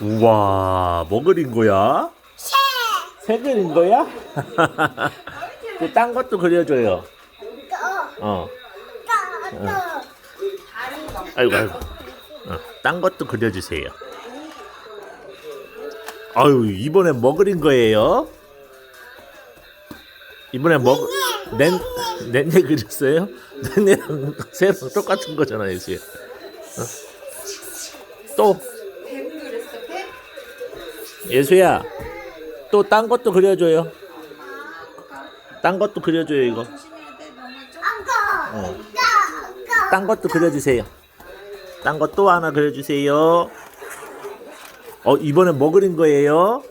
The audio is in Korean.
우와, 뭐 그린 거야? 새. 새 그린 거야? 또딴 것도 그려줘요. 또. 어. 아이고, 아이고. 어, 딴 것도 그려주세요. 아유, 이번에 뭐 그린 거예요? 이번에 뭐, 낸, 낸내 그렸어요? 낸내랑 새랑 똑같은 거잖아요, 지금. 어? 또? 예수야, 또 딴 것도 그려줘요. 딴 것도 그려줘요, 이거. 어. 딴 것도 그려주세요. 딴것또 하나 그려주세요. 어, 이번에 뭐 그린 거예요?